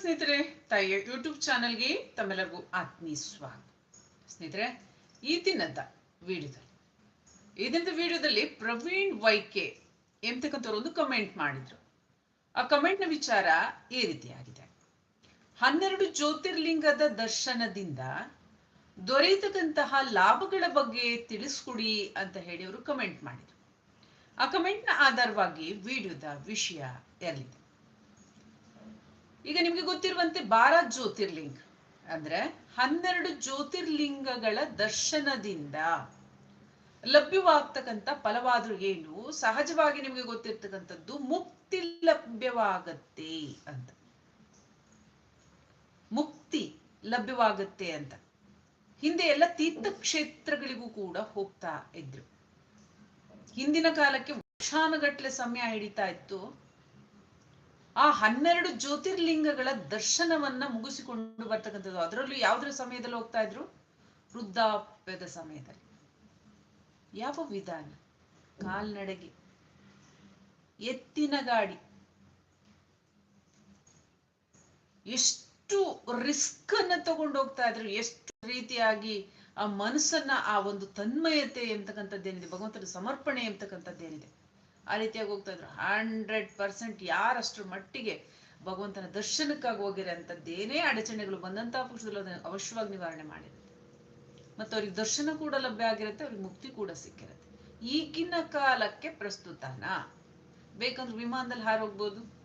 ಸ್ನೇಹಿತರೆ, ತಾಯಿಯ ಯೂಟ್ಯೂಬ್ ಚಾನಲ್ಗೆ ತಮ್ಮೆಲ್ಲರಿಗೂ ಆತ್ಮೀಯ ಸ್ವಾಗತ. ಸ್ನೇಹಿತರೆ, ಈ ದಿನದ ವಿಡಿಯೋದಲ್ಲಿ, ಈ ದಿನದ ವಿಡಿಯೋದಲ್ಲಿ ಪ್ರವೀಣ್ ವೈಕೆ ಎಂತಕ್ಕಂಥವ್ರು ಒಂದು ಕಮೆಂಟ್ ಮಾಡಿದ್ರು. ಆ ಕಮೆಂಟ್ನ ವಿಚಾರ ಈ ರೀತಿಯಾಗಿದೆ. ಹನ್ನೆರಡು ಜ್ಯೋತಿರ್ಲಿಂಗದ ದರ್ಶನದಿಂದ ದೊರೆಯತಕ್ಕಂತಹ ಲಾಭಗಳ ಬಗ್ಗೆ ತಿಳಿಸ್ಕೊಡಿ ಅಂತ ಹೇಳಿ ಅವರು ಕಮೆಂಟ್ ಮಾಡಿದ್ರು. ಆ ಕಮೆಂಟ್ನ ಆಧಾರವಾಗಿ ವಿಡಿಯೋದ ವಿಷಯ ಎಲ್ಲಿದೆ ಈಗ ನಿಮ್ಗೆ ಗೊತ್ತಿರುವಂತೆ ಬಾರ ಜ್ಯೋತಿರ್ಲಿಂಗ ಅಂದ್ರೆ ಹನ್ನೆರಡು ಜ್ಯೋತಿರ್ಲಿಂಗಗಳ ದರ್ಶನದಿಂದ ಲಭ್ಯವಾಗ್ತಕ್ಕಂಥ ಫಲವಾದ್ರೂ ಏನು? ಸಹಜವಾಗಿ ನಿಮ್ಗೆ ಗೊತ್ತಿರ್ತಕ್ಕಂಥದ್ದು ಮುಕ್ತಿ ಲಭ್ಯವಾಗತ್ತೆ ಅಂತ. ಮುಕ್ತಿ ಲಭ್ಯವಾಗತ್ತೆ ಅಂತ. ಹಿಂದೆ ಎಲ್ಲ ತೀರ್ಥಕ್ಷೇತ್ರಗಳಿಗೂ ಕೂಡ ಹೋಗ್ತಾ ಇದ್ರು. ಹಿಂದಿನ ಕಾಲಕ್ಕೆ ವರ್ಷಾನುಗಟ್ಲೆ ಸಮಯ ಹಿಡಿತಾ ಇತ್ತು. ಆ ಹನ್ನೆರಡು ಜ್ಯೋತಿರ್ಲಿಂಗಗಳ ದರ್ಶನವನ್ನ ಮುಗಿಸಿಕೊಂಡು ಬರ್ತಕ್ಕಂಥದ್ದು. ಅದರಲ್ಲೂ ಯಾವ್ದ್ರ ಸಮಯದಲ್ಲಿ ಹೋಗ್ತಾ ಇದ್ರು? ವೃದ್ಧಾಪ್ಯದ ಸಮಯದಲ್ಲಿ. ಯಾವ ವಿಧಾನ? ಕಾಲ್ನಡೆಗೆ. ಎತ್ತಿನ ಗಾಡಿ. ಎಷ್ಟು ರಿಸ್ಕ್ ಅನ್ನ ತಗೊಂಡು ಹೋಗ್ತಾ ಇದ್ರು. ಎಷ್ಟು ರೀತಿಯಾಗಿ ಆ ಮನಸ್ಸನ್ನ ಆ ಒಂದು ತನ್ಮಯತೆ ಎಂತಕ್ಕಂಥದ್ದೇನಿದೆ, ಭಗವಂತನ ಸಮರ್ಪಣೆ ಎಂತಕ್ಕಂಥದ್ದೇನಿದೆ. ಆ ರೀತಿಯಾಗಿ ಹೋಗ್ತಾ ಇದ್ರು. ಹಂಡ್ರೆಡ್ ಪರ್ಸೆಂಟ್ ಯಾರಷ್ಟರ ಮಟ್ಟಿಗೆ ಭಗವಂತನ ದರ್ಶನಕ್ಕಾಗಿ ಹೋಗಿರೋಂಥದ್ದೇನೇ ಅಡಚಣೆಗಳು ಬಂದಂತಹ ಪಕ್ಷದಲ್ಲಿ ಅದನ್ನು ಅವಶ್ಯವಾಗಿ ನಿವಾರಣೆ ಮಾಡಿರುತ್ತೆ. ಮತ್ತು ಅವ್ರಿಗೆ ದರ್ಶನ ಕೂಡ ಲಭ್ಯ ಆಗಿರುತ್ತೆ, ಅವ್ರಿಗೆ ಮುಕ್ತಿ ಕೂಡ ಸಿಕ್ಕಿರುತ್ತೆ. ಈಗಿನ ಕಾಲಕ್ಕೆ ಪ್ರಸ್ತುತನ. ಬೇಕಂದ್ರೆ ವಿಮಾನದಲ್ಲಿ ಹಾರೋಗ್ಬೋದು.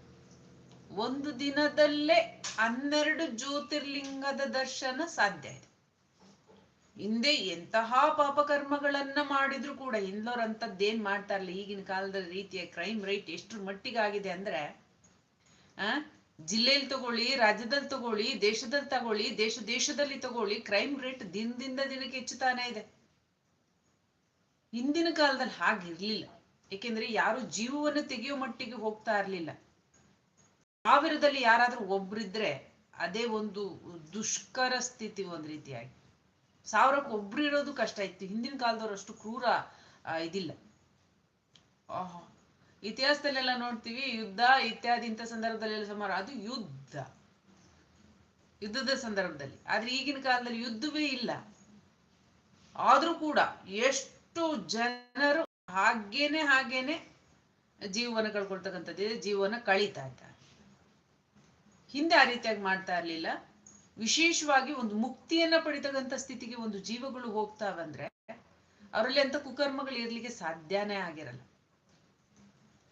ಒಂದು ದಿನದಲ್ಲೇ ಹನ್ನೆರಡು ಜ್ಯೋತಿರ್ಲಿಂಗದ ದರ್ಶನ ಸಾಧ್ಯ ಇದೆ. ಹಿಂದೆ ಎಂತಹ ಪಾಪಕರ್ಮಗಳನ್ನ ಮಾಡಿದ್ರು ಕೂಡ ಹಿಂದೋರ್ ಅಂತದ್ದೇನ್ ಮಾಡ್ತಾ ಇರ್ಲಿ? ಈಗಿನ ಕಾಲದ ರೀತಿಯ ಕ್ರೈಮ್ ರೇಟ್ ಎಷ್ಟು ಮಟ್ಟಿಗೆ ಆಗಿದೆ ಅಂದ್ರೆ, ಆ ಜಿಲ್ಲೆಯಲ್ಲಿ ತಗೊಳ್ಳಿ ರಾಜ್ಯದಲ್ಲಿ ತಗೊಳ್ಳಿ ದೇಶದಲ್ಲಿ ತಗೊಳ್ಳಿ, ದೇಶ, ದೇಶದಲ್ಲಿ ತಗೊಳ್ಳಿ ಕ್ರೈಮ್ ರೇಟ್ ದಿನದಿಂದ ದಿನಕ್ಕೆ ಹೆಚ್ಚುತ್ತಾನೆ ಇದೆ. ಹಿಂದಿನ ಕಾಲದಲ್ಲಿ ಹಾಗಿರ್ಲಿಲ್ಲ. ಏಕೆಂದ್ರೆ ಯಾರು ಜೀವವನ್ನು ತೆಗೆಯೋ ಮಟ್ಟಿಗೆ ಹೋಗ್ತಾ ಇರ್ಲಿಲ್ಲ. ಸಾವಿರದಲ್ಲಿ ಯಾರಾದ್ರೂ ಒಬ್ರಿದ್ರೆ, ಅದೇ ಒಂದು ದುಷ್ಕರ ಸ್ಥಿತಿ ಒಂದ್ ರೀತಿಯಾಗಿ. ಸಾವಿರಕ್ಕೆ ಒಬ್ರು ಇರೋದು ಕಷ್ಟ ಇತ್ತು. ಹಿಂದಿನ ಕಾಲದವ್ರು ಅಷ್ಟು ಕ್ರೂರ ಇದಿಲ್ಲ. ಇತಿಹಾಸದಲ್ಲೆಲ್ಲ ನೋಡ್ತೀವಿ, ಯುದ್ಧ ಇತ್ಯಾದಿ ಇಂಥ ಸಂದರ್ಭದಲ್ಲೆಲ್ಲ ಸುಮಾರು, ಅದು ಯುದ್ಧ. ಯುದ್ಧದ ಸಂದರ್ಭದಲ್ಲಿ. ಆದ್ರೆ ಈಗಿನ ಕಾಲದಲ್ಲಿ ಯುದ್ಧವೇ ಇಲ್ಲ. ಆದ್ರೂ ಕೂಡ ಎಷ್ಟು ಜನರು ಹಾಗೇನೆ ಹಾಗೇನೆ ಜೀವನ ಕಳ್ಕೊಳ್ತಕ್ಕಂಥದ್ದು ಜೀವನ ಕಳೀತಾ ಇದ್ದಾರೆ. ಹಿಂದೆ ಆ ರೀತಿಯಾಗಿ ಮಾಡ್ತಾ ಇರ್ಲಿಲ್ಲ. ವಿಶೇಷವಾಗಿ ಒಂದು ಮುಕ್ತಿಯನ್ನ ಪಡಿತಕ್ಕಂಥ ಸ್ಥಿತಿಗೆ ಒಂದು ಜೀವಗಳು ಹೋಗ್ತಾವಂದ್ರೆ ಅವರಲ್ಲಿ ಅಂತ ಕುಕರ್ಮಗಳು ಇರ್ಲಿಕ್ಕೆ ಸಾಧ್ಯನೇ ಆಗಿರಲ್ಲ.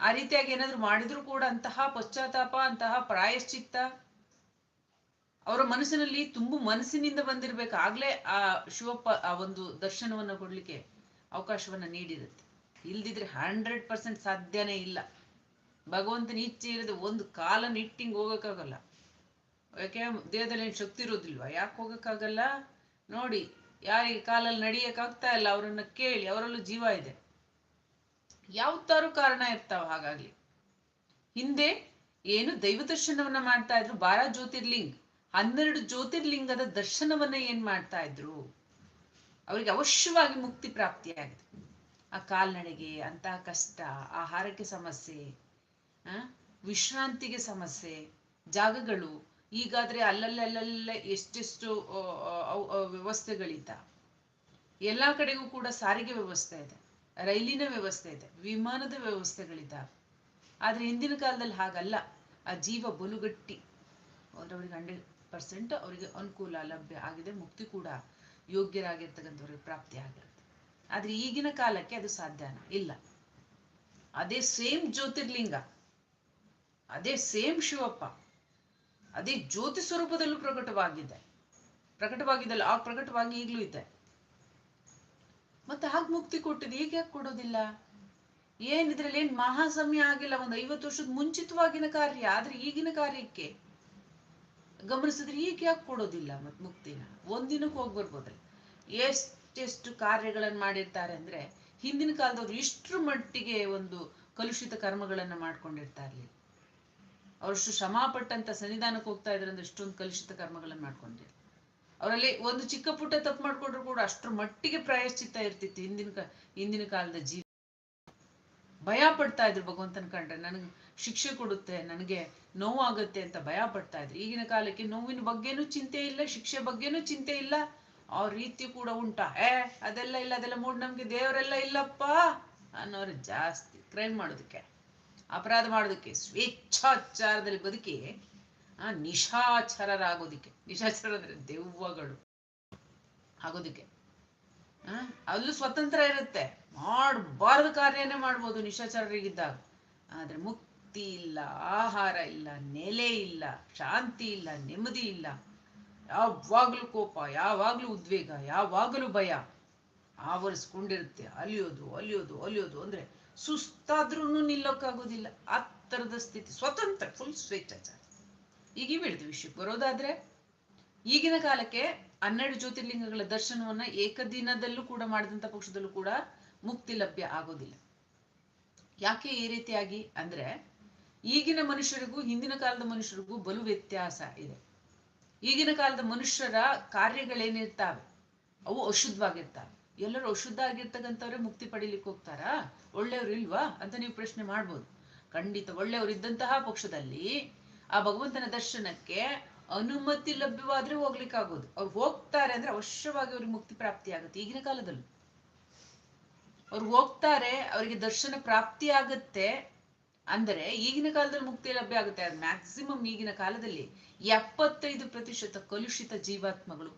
ಆ ರೀತಿಯಾಗಿ ಏನಾದ್ರು ಮಾಡಿದ್ರು ಕೂಡ ಅಂತಹ ಪಶ್ಚಾತ್ತಾಪ, ಅಂತಹ ಪ್ರಾಯಶ್ಚಿತ್ತ ಅವರ ಮನಸ್ಸಿನಲ್ಲಿ ತುಂಬ ಮನಸ್ಸಿನಿಂದ ಬಂದಿರ್ಬೇಕು. ಆಗ್ಲೇ ಆ ಶಿವಪ್ಪ ಆ ಒಂದು ದರ್ಶನವನ್ನ ಕೊಡ್ಲಿಕ್ಕೆ ಅವಕಾಶವನ್ನ ನೀಡಿರುತ್ತೆ. ಇಲ್ದಿದ್ರೆ ಹಂಡ್ರೆಡ್ ಪರ್ಸೆಂಟ್ ಸಾಧ್ಯನೇ ಇಲ್ಲ. ಭಗವಂತನ ಇಚ್ಛೆ ಇರದೆ ಒಂದು ಕಾಲ ನಿಟ್ಟಿಂಗ್ ಹೋಗಕ್ಕಾಗಲ್ಲ. ಯಾಕೆ ದೇಹದಲ್ಲಿ ಏನು ಶಕ್ತಿ ಇರೋದಿಲ್ವಾ ಯಾಕೆ ಹೋಗೋಕ್ಕಾಗಲ್ಲ? ನೋಡಿ, ಯಾರಿಗೆ ಕಾಲಲ್ಲಿ ನಡಿಯಕ್ಕಾಗ್ತಾ ಇಲ್ಲ, ಅವರನ್ನ ಕೇಳಿ, ಅವರಲ್ಲೂ ಜೀವ ಇದೆ. ಯಾವತ್ತಾರು ಕಾರಣ ಇರ್ತಾವ ಹಾಗಾಗಿ ಹಿಂದೆ ಏನು ದೈವ ದರ್ಶನವನ್ನ ಮಾಡ್ತಾ ಇದ್ರು, ಬಾರ ಜ್ಯೋತಿರ್ಲಿಂಗ್. ಹನ್ನೆರಡು ಜ್ಯೋತಿರ್ಲಿಂಗದ ದರ್ಶನವನ್ನ ಏನ್ ಮಾಡ್ತಾ ಇದ್ರು? ಅವರಿಗೆ ಅವಶ್ಯವಾಗಿ ಮುಕ್ತಿ ಪ್ರಾಪ್ತಿಯಾಗಿದೆ. ಆ ಕಾಲ್ನಡೆಗೆ ಅಂತಹ ಕಷ್ಟ, ಆಹಾರಕ್ಕೆ ಸಮಸ್ಯೆ, ಆ, ವಿಶ್ರಾಂತಿಗೆ ಸಮಸ್ಯೆ, ಜಾಗಗಳು ಈಗಾದ್ರೆ ಅಲ್ಲಲ್ಲಲ್ಲಲ್ಲೇ ಎಷ್ಟೆಷ್ಟು ವ್ಯವಸ್ಥೆಗಳಿದ್ದ. ಎಲ್ಲ ಕಡೆಗೂ ಕೂಡ ಸಾರಿಗೆ ವ್ಯವಸ್ಥೆ ಇದೆ, ರೈಲಿನ ವ್ಯವಸ್ಥೆ ಇದೆ, ವಿಮಾನದ ವ್ಯವಸ್ಥೆಗಳಿದ್ದ. ಆದ್ರೆ ಹಿಂದಿನ ಕಾಲದಲ್ಲಿ ಹಾಗಲ್ಲ. ಆ ಜೀವ ಬಲುಗಟ್ಟಿ ಅವ್ರವ್ರಿಗೆ ಹಂಡ್ರೆಡ್ ಪರ್ಸೆಂಟ್ ಅವರಿಗೆ ಅನುಕೂಲ, ಲಭ್ಯ ಆಗಿದೆ, ಮುಕ್ತಿ ಕೂಡ ಯೋಗ್ಯರಾಗಿರ್ತಕ್ಕಂಥವ್ರಿಗೆ ಪ್ರಾಪ್ತಿ ಆಗಿರುತ್ತೆ. ಆದ್ರೆ ಈಗಿನ ಕಾಲಕ್ಕೆ ಅದು ಸಾಧ್ಯನ ಇಲ್ಲ. ಅದೇ ಸೇಮ್ ಜ್ಯೋತಿರ್ಲಿಂಗ, ಅದೇ ಸೇಮ್ ಶಿವಪ್ಪ. ಅದೇ ಜ್ಯೋತಿ ಸ್ವರೂಪದಲ್ಲೂ ಪ್ರಕಟವಾಗಿದೆ ಪ್ರಕಟವಾಗಿದ್ದಲ್ಲ, ಆ ಪ್ರಕಟವಾಗಿ ಈಗಲೂ ಇದೆ. ಮತ್ತೆ ಹಾಗೆ ಮುಕ್ತಿ ಕೊಟ್ಟಿದ್ದು ಈಗ ಯಾಕೆ ಕೊಡೋದಿಲ್ಲ? ಏನ್ ಇದ್ರಲ್ಲಿ ಏನ್ ಮಹಾ ಸಮಯ ಆಗಿಲ್ಲ, ಒಂದು ಐವತ್ತು ವರ್ಷದ ಮುಂಚಿತವಾಗಿನ ಕಾರ್ಯ, ಆದ್ರೆ ಈಗಿನ ಕಾರ್ಯಕ್ಕೆ ಗಮನಿಸಿದ್ರೆ ಈಗ ಯಾಕೆ ಕೊಡೋದಿಲ್ಲ ಮತ್ ಮುಕ್ತಿನ? ಒಂದಿನಕ್ಕೆ ಹೋಗಿ ಬರ್ಬೋದಲ್ಲ ಎಷ್ಟೆಷ್ಟು ಕಾರ್ಯಗಳನ್ನ ಮಾಡಿರ್ತಾರೆ ಅಂದ್ರೆ ಹಿಂದಿನ ಕಾಲದವ್ರು ಇಷ್ಟ್ರ ಮಟ್ಟಿಗೆ ಒಂದು ಕಲುಷಿತ ಕರ್ಮಗಳನ್ನ ಮಾಡ್ಕೊಂಡಿರ್ತಾ ಇರ್ಲಿಲ್ಲ. ಅವರಷ್ಟು ಶ್ರಮ ಪಟ್ಟಂತ ಸನ್ನಿಧಾನಕ್ಕೆ ಹೋಗ್ತಾ ಇದ್ರೆ ಅಂದ್ರೆ ಇಷ್ಟೊಂದು ಕಲುಷಿತ ಕರ್ಮಗಳನ್ನ ಮಾಡ್ಕೊಂಡಿದ್ರು ಅವರಲ್ಲಿ ಒಂದು ಚಿಕ್ಕ ಪುಟ್ಟ ತಪ್ಪು ಮಾಡ್ಕೊಂಡ್ರು ಕೂಡ ಅಷ್ಟರ ಮಟ್ಟಿಗೆ ಪ್ರಾಯಶ್ಚಿತ್ತ ಇರ್ತಿತ್ತು. ಹಿಂದಿನ ಹಿಂದಿನ ಕಾಲದ ಜೀವ. ಭಯ ಪಡ್ತಾ ಇದ್ರು ಭಗವಂತನ ಕಂಡ್ರೆ. ನನಗೆ ಶಿಕ್ಷೆ ಕೊಡುತ್ತೆ, ನನಗೆ ನೋವಾಗುತ್ತೆ ಅಂತ ಭಯ ಪಡ್ತಾ ಇದ್ರು. ಈಗಿನ ಕಾಲಕ್ಕೆ ನೋವಿನ ಬಗ್ಗೆನೂ ಚಿಂತೆ ಇಲ್ಲ, ಶಿಕ್ಷೆ ಬಗ್ಗೆನೂ ಚಿಂತೆ ಇಲ್ಲ. ಆ ರೀತಿ ಕೂಡ ಉಂಟಾ. ಏ, ಅದೆಲ್ಲ ಇಲ್ಲ, ಅದೆಲ್ಲ ಮೂಢನಂಬಿಕೆ ದೇವರೆಲ್ಲ ಇಲ್ಲಪ್ಪ ಅನ್ನೋರು ಜಾಸ್ತಿ. ಕ್ರೈಮ್ ಮಾಡೋದಕ್ಕೆ. ಅಪರಾಧ ಮಾಡೋದಕ್ಕೆ, ಸ್ವೇಚ್ಛಾಚಾರದಲ್ಲಿ ಬದುಕಿ, ಆ ನಿಶಾಚರರಾಗೋದಿಕ್ಕೆ ನಿಶಾಚರ ಅಂದ್ರೆ ದೆವ್ವಗಳು ಆಗೋದಿಕ್ಕೆ. ಅಲ್ಲೂ ಸ್ವತಂತ್ರ ಇರುತ್ತೆ. ಮಾಡಬಾರ್ದು ಕಾರ್ಯನೇ ಮಾಡ್ಬೋದು ನಿಶಾಚರರಿಗಿದ್ದಾಗ. ಆದ್ರೆ ಮುಕ್ತಿ ಇಲ್ಲ, ಆಹಾರ ಇಲ್ಲ, ನೆಲೆ ಇಲ್ಲ, ಶಾಂತಿ ಇಲ್ಲ, ನೆಮ್ಮದಿ ಇಲ್ಲ. ಯಾವಾಗ್ಲೂ ಕೋಪ, ಯಾವಾಗ್ಲೂ ಉದ್ವೇಗ, ಯಾವಾಗಲೂ ಭಯ ಆವರಿಸ್ಕೊಂಡಿರುತ್ತೆ. ಅಲಿಯೋದು ಅಲಿಯೋದು ಅಲಿಯೋದು ಅಂದ್ರೆ ಸುಸ್ತಾದ್ರೂ ನಿಲ್ಲೋಕ್ಕಾಗೋದಿಲ್ಲ ಆ ಥರದ ಸ್ಥಿತಿ. ಸ್ವತಂತ್ರ ಫುಲ್ ಸ್ವೇಚ್ಛಾಚಾರ. ಈಗ ಹೇಳ್ತೀವಿ ವಿಷಯಕ್ಕೆ ಬರೋದಾದ್ರೆ ಈಗಿನ ಕಾಲಕ್ಕೆ ಹನ್ನೆರಡು ಜ್ಯೋತಿರ್ಲಿಂಗಗಳ ದರ್ಶನವನ್ನ ಏಕದಿನದಲ್ಲೂ ಕೂಡ ಮಾಡಿದಂತ ಪಕ್ಷದಲ್ಲೂ ಕೂಡ ಮುಕ್ತಿ ಲಭ್ಯ ಆಗೋದಿಲ್ಲ. ಯಾಕೆ ಈ ರೀತಿಯಾಗಿ ಅಂದ್ರೆ ಈಗಿನ ಮನುಷ್ಯರಿಗೂ, ಹಿಂದಿನ ಕಾಲದ ಮನುಷ್ಯರಿಗೂ ಬಲು ವ್ಯತ್ಯಾಸ ಇದೆ. ಈಗಿನ ಕಾಲದ ಮನುಷ್ಯರ ಕಾರ್ಯಗಳೇನಿರ್ತಾವೆ, ಅವು ಅಶುದ್ಧವಾಗಿರ್ತಾವೆ. ಎಲ್ಲರೂ ಅಶುದ್ಧ ಆಗಿರ್ತಕ್ಕಂಥವ್ರೆ ಮುಕ್ತಿ ಪಡಿಲಿಕ್ಕೆ ಹೋಗ್ತಾರಾ? ಒಳ್ಳೆಯವ್ರು ಇಲ್ವಾ ಅಂತ ನೀವು ಪ್ರಶ್ನೆ ಮಾಡ್ಬೋದು. ಖಂಡಿತ ಒಳ್ಳೆಯವರು ಇದ್ದಂತಹ ಪಕ್ಷದಲ್ಲಿ ಆ ಭಗವಂತನ ದರ್ಶನಕ್ಕೆ ಅನುಮತಿ ಲಭ್ಯವಾದ್ರೆ ಹೋಗ್ಲಿಕ್ಕೆ ಆಗೋದು ಅವ್ರು ಹೋಗ್ತಾರೆ ಅಂದ್ರೆ ಅವಶ್ಯವಾಗಿ ಅವ್ರಿಗೆ ಮುಕ್ತಿ ಪ್ರಾಪ್ತಿ ಆಗುತ್ತೆ ಈಗಿನ ಕಾಲದಲ್ಲಿ. ಅವ್ರು ಹೋಗ್ತಾರೆ, ಅವರಿಗೆ ದರ್ಶನ ಪ್ರಾಪ್ತಿ ಆಗುತ್ತೆ. ಅಂದರೆ ಈಗಿನ ಕಾಲದಲ್ಲಿ ಮುಕ್ತಿ ಲಭ್ಯ ಆಗುತ್ತೆ. ಅದು ಮ್ಯಾಕ್ಸಿಮಮ್ ಈಗಿನ ಕಾಲದಲ್ಲಿ ಎಪ್ಪತ್ತೈದು ಪ್ರತಿಶತ ಕಲುಷಿತ ಜೀವಾತ್ಮಗಳು,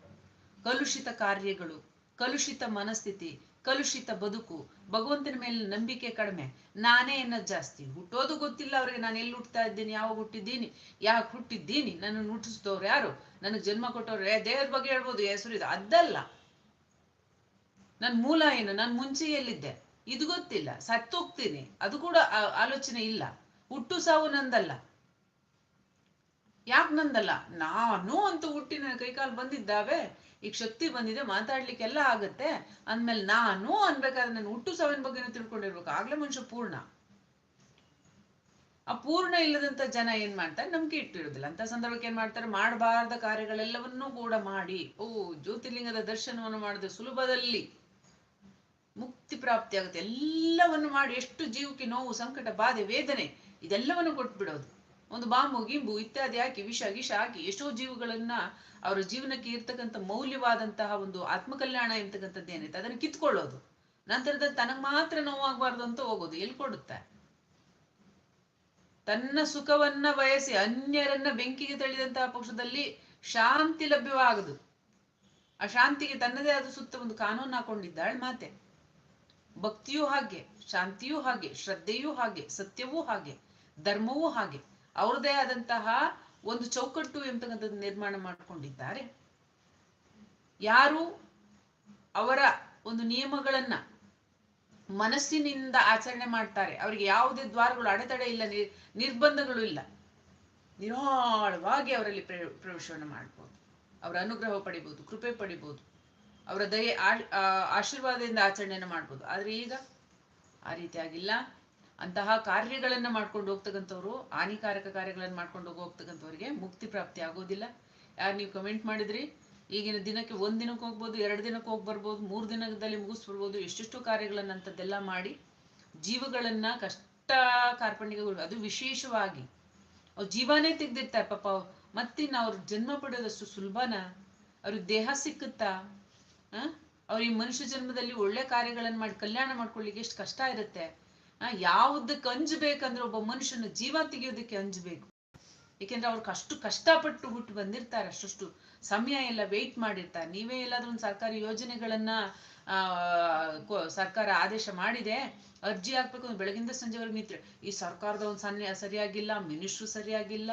ಕಲುಷಿತ ಕಾರ್ಯಗಳು. ಕಲುಷಿತ ಮನಸ್ಥಿತಿ, ಕಲುಷಿತ ಬದುಕು, ಭಗವಂತನ ಮೇಲೆ ನಂಬಿಕೆ ಕಡಿಮೆ. ನಾನೇ ಅನ್ನೋದು ಜಾಸ್ತಿ. ಹುಟ್ಟೋದು ಗೊತ್ತಿಲ್ಲ ಅವ್ರಿಗೆ, ನಾನು ಎಲ್ಲಿ ಹುಟ್ತಾ ಇದ್ದೀನಿ, ಯಾವಾಗ ಹುಟ್ಟಿದ್ದೀನಿ ಯಾಕೆ ಹುಟ್ಟಿದ್ದೀನಿ, ನನ್ನನ್ನು ಹುಟ್ಟಿಸಿದವ್ರು ಯಾರು? ನನಗೆ ಜನ್ಮ ಕೊಟ್ಟವ್ರು ದೇವ್ರ ಬಗ್ಗೆ ಹೇಳ್ಬೋದು ಹೆಸರು ಇದು ಅದಲ್ಲ. ನನ್ನ ಮೂಲ ಏನು? ನಾನು ಮುಂಚೆ ಎಲ್ಲಿದ್ದೆ? ಇದು ಗೊತ್ತಿಲ್ಲ. ಸತ್ತೋಗ್ತೀನಿ. ಅದು ಕೂಡ ಆಲೋಚನೆ ಇಲ್ಲ. ಹುಟ್ಟು ಸಾವು ನಂದಲ್ಲ. ಯಾಕೆ ನಂದಲ್ಲ? ನಾನು ಅಂತ ಹುಟ್ಟಿನ ನನ್ನ ಕೈಕಾಲು ಬಂದಿದ್ದಾವೆ. ಈಗ ಶಕ್ತಿ ಬಂದಿದೆ, ಮಾತಾಡ್ಲಿಕ್ಕೆಲ್ಲ ಆಗತ್ತೆ. ಅಂದ್ಮೇಲೆ ನಾನು ಅನ್ಬೇಕಾದ್ರೆ ನಾನು ಹುಟ್ಟು ಸಾವಿನ ಬಗ್ಗೆನೂ ತಿಳ್ಕೊಂಡಿರ್ಬೇಕು. ಆಗ್ಲೇ ಮನುಷ್ಯ ಪೂರ್ಣ. ಆ ಪೂರ್ಣ ಇಲ್ಲದಂತ ಜನ ಏನ್ ಮಾಡ್ತಾರೆ? ನಂಬಿಕೆ ಇಟ್ಟಿರೋದಿಲ್ಲ. ಅಂತ ಸಂದರ್ಭಕ್ಕೆ ಏನ್ ಮಾಡ್ತಾರೆ? ಮಾಡಬಾರದ ಕಾರ್ಯಗಳೆಲ್ಲವನ್ನೂ ಕೂಡ ಮಾಡಿ. ಓ, ಜ್ಯೋತಿರ್ಲಿಂಗದ ದರ್ಶನವನ್ನು ಮಾಡಿದ್ರೆ ಸುಲಭದಲ್ಲಿ ಮುಕ್ತಿ ಪ್ರಾಪ್ತಿ ಆಗುತ್ತೆ ಎಲ್ಲವನ್ನು ಮಾಡಿ ಎಷ್ಟು ಜೀವಕ್ಕೆ ನೋವು, ಸಂಕಟ, ಬಾಧೆ, ವೇದನೆ, ಇದೆಲ್ಲವನ್ನು ಕೊಟ್ಬಿಡೋದು. ಒಂದು ಬಾಂಬು ಗಿಂಬು ಇತ್ಯಾದಿ ಹಾಕಿ, ವಿಷ, ಗಿಷ ಹಾಕಿ, ಎಷ್ಟೋ ಜೀವಗಳನ್ನ ಅವರ ಜೀವನಕ್ಕೆ ಇರ್ತಕ್ಕಂಥ ಮೌಲ್ಯವಾದಂತಹ ಒಂದು ಆತ್ಮಕಲ್ಯಾಣ ಇರ್ತಕ್ಕಂಥದ್ದು ಏನೈತೆ ಅದನ್ನು ಕಿತ್ಕೊಳ್ಳೋದು. ನಂತರದ ತನಗ್ ಮಾತ್ರ ನೋವಾಗಬಾರ್ದು ಅಂತ ಹೋಗೋದು ಎಲ್ಲಿ ಕೊಡುತ್ತೆ? ತನ್ನ ಸುಖವನ್ನ ಬಯಸಿ, ಅನ್ಯರನ್ನ ಬೆಂಕಿಗೆ ತಳ್ಳಿದಂತಹ ಪಕ್ಷದಲ್ಲಿ ಶಾಂತಿ ಲಭ್ಯವಾಗದು. ಆ ಶಾಂತಿಗೆ ತನ್ನದೇ ಆದ ಸುತ್ತ ಒಂದು ಕಾನೂನು ಹಾಕೊಂಡಿದ್ದಾಳೆ ಮಾತೆ. ಭಕ್ತಿಯೂ ಹಾಗೆ, ಶಾಂತಿಯೂ ಹಾಗೆ, ಶ್ರದ್ಧೆಯೂ ಹಾಗೆ, ಸತ್ಯವೂ ಹಾಗೆ, ಧರ್ಮವೂ ಹಾಗೆ. ಅವ್ರದೇ ಆದಂತಹ ಒಂದು ಚೌಕಟ್ಟು ಎಂಬತಕ್ಕಂಥದ್ದು ನಿರ್ಮಾಣ ಮಾಡಿಕೊಂಡಿದ್ದಾರೆ. ಯಾರು ಅವರ ಒಂದು ನಿಯಮಗಳನ್ನ ಮನಸ್ಸಿನಿಂದ ಆಚರಣೆ ಮಾಡ್ತಾರೆ. ಅವರಿಗೆ ಯಾವುದೇ ದ್ವಾರಗಳು, ಅಡೆತಡೆ ಇಲ್ಲ ನಿರ್- ನಿರ್ಬಂಧಗಳು ಇಲ್ಲ. ನಿರಾಳವಾಗಿ ಅವರಲ್ಲಿ ಪ್ರ- ಪ್ರವೇಶವನ್ನು ಮಾಡ್ಬೋದು. ಅವರ ಅನುಗ್ರಹ ಪಡಿಬೋದು, ಕೃಪೆ ಪಡಿಬೋದು. ಅವರ ದಯೆ ಆಶೀರ್ವಾದದಿಂದ ಆಚರಣೆಯನ್ನು ಮಾಡ್ಬೋದು. ಆದ್ರೆ ಈಗ ಆ ರೀತಿಯಾಗಿಲ್ಲ ಅಂತಹ ಕಾರ್ಯಗಳನ್ನು ಮಾಡ್ಕೊಂಡು ಹೋಗ್ತಕ್ಕಂಥವ್ರು, ಹಾನಿಕಾರಕ ಕಾರ್ಯಗಳನ್ನು ಮಾಡ್ಕೊಂಡು ಹೋಗ್ತಕ್ಕಂಥವ್ರಿಗೆ ಮುಕ್ತಿ ಪ್ರಾಪ್ತಿ ಆಗೋದಿಲ್ಲ. ಯಾರು ನೀವು ಕಮೆಂಟ್ ಮಾಡಿದ್ರಿ? ಈಗಿನ ದಿನಕ್ಕೆ ಒಂದು ದಿನಕ್ಕೆ ಹೋಗ್ಬೋದು, ಎರಡು ದಿನಕ್ಕೆ ಹೋಗಿ ಬರ್ಬೋದು, ಮೂರು ದಿನದಲ್ಲಿ ಮುಗಿಸ್ಬಿಡ್ಬೋದು, ಎಷ್ಟೆಷ್ಟು ಕಾರ್ಯಗಳನ್ನು ಅಂಥದ್ದೆಲ್ಲ ಮಾಡಿ ಜೀವಗಳನ್ನ ಕಷ್ಟ ಕಾರ್ಪಣ್ಯಗಳು, ಅದು ವಿಶೇಷವಾಗಿ ಅವ್ರು ಜೀವನೇ ತೆಗ್ದಿರ್ತಾರೆ ಪಾಪ ಮತ್ತಿನ್ನ ಅವ್ರ ಜನ್ಮ ಪಡೆಯೋದಷ್ಟು ಸುಲಭನ ಅವ್ರಿಗೆ ದೇಹ ಸಿಕ್ಕುತ್ತಾ ಅವ್ರ ಈ ಮನುಷ್ಯ ಜನ್ಮದಲ್ಲಿ ಒಳ್ಳೆ ಕಾರ್ಯಗಳನ್ನು ಮಾಡಿ, ಕಲ್ಯಾಣ ಮಾಡ್ಕೊಳ್ಳಿಕ್ಕೆ ಎಷ್ಟು ಕಷ್ಟ ಇರುತ್ತೆ. ಯಾವುದಕ್ಕೆ ಅಂಜಬೇಕಂದ್ರೆ ಒಬ್ಬ ಮನುಷ್ಯನ ಜೀವ ತೆಗೆಯೋದಕ್ಕೆ ಅಂಜಬೇಕು ಏಕೆಂದ್ರೆ ಅವ್ರಿಗೆ ಅಷ್ಟು ಕಷ್ಟಪಟ್ಟು ಹುಟ್ಟು ಬಂದಿರ್ತಾರೆ, ಅಷ್ಟಷ್ಟು ಸಮಯ ಎಲ್ಲ ವೆಯ್ಟ್ ಮಾಡಿರ್ತಾರೆ. ನೀವೇ ಎಲ್ಲಾದ್ರೂ ಒಂದು ಸರ್ಕಾರಿ ಯೋಜನೆಗಳನ್ನ ಸರ್ಕಾರ ಆದೇಶ ಮಾಡಿದೆ, ಅರ್ಜಿ ಹಾಕ್ಬೇಕು ಅಂದ್ರೆ ಬೆಳಗಿಂದ ಸಂಜೆವರೆಗೆ ನಿಂತ್ರೆ, ಈ ಸರ್ಕಾರದ ಒಂದು ಸನ್ನೆ ಸರಿಯಾಗಿಲ್ಲ, ಮಿನಿಸ್ಟ್ರು ಸರಿಯಾಗಿಲ್ಲ,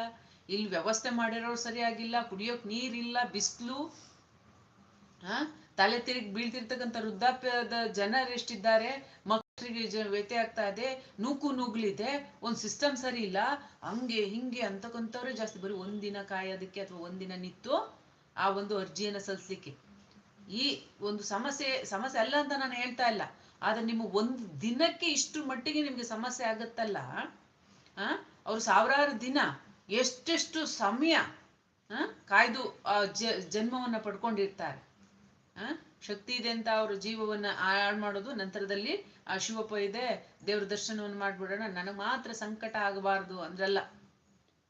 ಇಲ್ಲಿ ವ್ಯವಸ್ಥೆ ಮಾಡಿರೋರು ಸರಿಯಾಗಿಲ್ಲ, ಕುಡಿಯೋಕ್ ನೀರಿಲ್ಲ, ಬಿಸಿಲು ತಲೆ ತಿರುಗಿ ಬೀಳ್ತಿರ್ತಕ್ಕಂಥ ವೃದ್ಧಾಪ್ಯದ ಜನರು ಎಷ್ಟಿದ್ದಾರೆ ವ್ಯತ್ಯಯ ಆಗ್ತಾ ಇದೆ. ನೂಕು ನುಗ್ಲಿದೆ. ಒಂದ್ ಸಿಸ್ಟಮ್ ಸರಿ ಇಲ್ಲ. ಹಂಗೆ, ಹಿಂಗೆ ಅಂತಕ್ಕಂಥವ್ರೆ ಜಾಸ್ತಿ ಬರೀ ಒಂದಿನ ಕಾಯೋದಕ್ಕೆ ಅಥವಾ ಒಂದಿನ ನಿಂತು ಆ ಒಂದು ಅರ್ಜಿಯನ್ನ ಸಲ್ಲಿಸ್ಲಿಕ್ಕೆ ಈ ಒಂದು ಸಮಸ್ಯೆ ಸಮಸ್ಯೆ ಅಲ್ಲ ಅಂತ ನಾನು ಹೇಳ್ತಾ ಇಲ್ಲ. ಆದ್ರೆ ನಿಮ್ಮ ಒಂದು ದಿನಕ್ಕೆ ಇಷ್ಟು ಮಟ್ಟಿಗೆ ನಿಮ್ಗೆ ಸಮಸ್ಯೆ ಆಗತ್ತಲ್ಲ, ಆ? ಅವ್ರು ಸಾವಿರಾರು ದಿನ ಎಷ್ಟೆಷ್ಟು ಸಮಯ ಕಾಯ್ದು ಜನ್ಮವನ್ನ ಪಡ್ಕೊಂಡಿರ್ತಾರೆ. ಶಕ್ತಿ ಇದೆ ಅಂತ ಅವರು ಜೀವವನ್ನ ಹಾಳು ಮಾಡೋದು ನಂತರದಲ್ಲಿ ಆ ಶಿವಪ್ಪ ಇದೆ, ದೇವ್ರ ದರ್ಶನವನ್ನು ಮಾಡ್ಬಿಡೋಣ. ನನಗೆ ಮಾತ್ರ ಸಂಕಟ ಆಗಬಾರ್ದು ಅಂದ್ರಲ್ಲ.